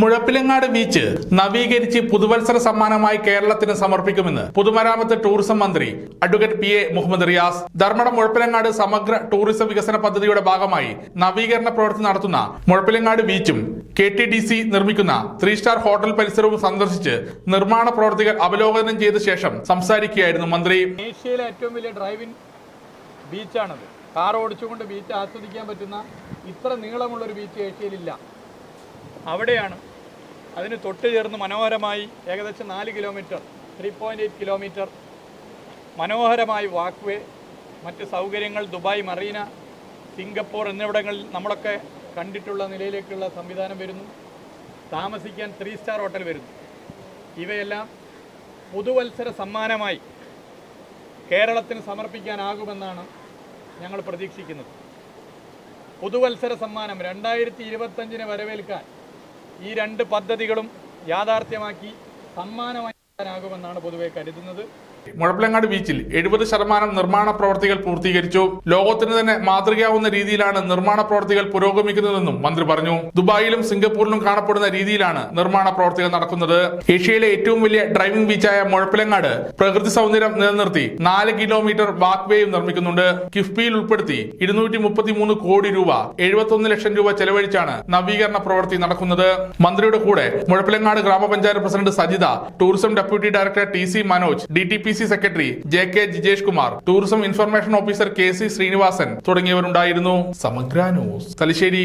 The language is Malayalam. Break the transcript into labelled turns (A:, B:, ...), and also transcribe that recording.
A: മുഴപ്പിലങ്ങാട് ബീച്ച് നവീകരിച്ച് പുതുവത്സര സമ്മാനമായി കേരളത്തിന് സമർപ്പിക്കുമെന്ന് പൊതുമരാമത്ത് ടൂറിസം മന്ത്രി advocate P A Muhammad Riyas. Dharmadam Muzhappilangad സമഗ്ര ടൂറിസം വികസന പദ്ധതിയുടെ ഭാഗമായി നവീകരണ പ്രവൃത്തി നടത്തുന്ന മുഴപ്പിലങ്ങാട് ബീച്ചും കെ ടി ഡി സി നിർമ്മിക്കുന്ന ത്രീ സ്റ്റാർ ഹോട്ടൽ പരിസരവും സന്ദർശിച്ച് നിർമ്മാണ പ്രവർത്തികൾ അവലോകനം ചെയ്ത ശേഷം സംസാരിക്കുകയായിരുന്നു മന്ത്രി.
B: ഏഷ്യയിലെ ഏറ്റവും വലിയ ഡ്രൈവിംഗ് ബീച്ചാണത്. കാർ ഓടിച്ചുകൊണ്ട് ബീച്ച് ആസ്വദിക്കാൻ പറ്റുന്ന ഇത്ര നീളമുള്ള ഒരു ബീച്ച് ഏഷ്യയിലില്ല. അവിടെയാണ്. അതിന് തൊട്ട് ചേർന്ന് മനോഹരമായി ഏകദേശം നാല് kilometre three point eight kilometre മനോഹരമായി വാക്വേ വേ മറ്റ് സൗകര്യങ്ങൾ ദുബായ് മറീന സിംഗപ്പൂർ എന്നിവിടങ്ങളിൽ നമ്മളൊക്കെ കണ്ടിട്ടുള്ള നിലയിലേക്കുള്ള സംവിധാനം വരുന്നു. താമസിക്കാൻ ത്രീ സ്റ്റാർ ഹോട്ടൽ വരുന്നു. ഇവയെല്ലാം പുതുവത്സര സമ്മാനമായി കേരളത്തിന് സമർപ്പിക്കാനാകുമെന്നാണ് ഞങ്ങൾ പ്രതീക്ഷിക്കുന്നത്. പുതുവത്സര സമ്മാനം രണ്ടായിരത്തി ഇരുപത്തഞ്ചിനെ വരവേൽക്കാൻ ഈ രണ്ട് പദ്ധതികളും യാഥാർത്ഥ്യമാക്കി സമ്മാനമായി നൽകാനാകുമെന്നാണ് പൊതുവെ കരുതുന്നത്.
A: മുഴപ്പിലങ്ങാട് ബീച്ചിൽ എഴുപത് ശതമാനം നിർമ്മാണ പ്രവർത്തികൾ പൂർത്തീകരിച്ചു. ലോകത്തിന് തന്നെ മാതൃകയാവുന്ന രീതിയിലാണ് നിർമ്മാണ പ്രവർത്തികൾ പുരോഗമിക്കുന്നതെന്നും മന്ത്രി പറഞ്ഞു. ദുബായിലും സിംഗപ്പൂരിലും കാണപ്പെടുന്ന രീതിയിലാണ് നിർമ്മാണ പ്രവർത്തികൾ നടക്കുന്നത്. ഏഷ്യയിലെ ഏറ്റവും വലിയ ഡ്രൈവിംഗ് ബീച്ചായ മുഴപ്പിലങ്ങാട് പ്രകൃതി സൗന്ദര്യം നിലനിർത്തി നാല് കിലോമീറ്റർ വാക്ക് വേയും നിർമ്മിക്കുന്നുണ്ട്. കിഫ്ബിയിൽ ഉൾപ്പെടുത്തി ഇരുന്നൂറ്റി മുപ്പത്തി മൂന്ന് കോടി രൂപ എഴുപത്തൊന്ന് ലക്ഷം രൂപ ചെലവഴിച്ചാണ് നവീകരണ പ്രവൃത്തി നടക്കുന്നത്. മന്ത്രിയുടെ കൂടെ മുഴപ്പിലങ്ങാട് ഗ്രാമപഞ്ചായത്ത് president Sajitha tourism deputy director T C Manoj D T P C secretary J K Jijesh Kumar tourism information officer K C Srinivasan തുടങ്ങിയവരുണ്ടായിരുന്നു. സമഗ്ര ന്യൂസ് തലശ്ശേരി.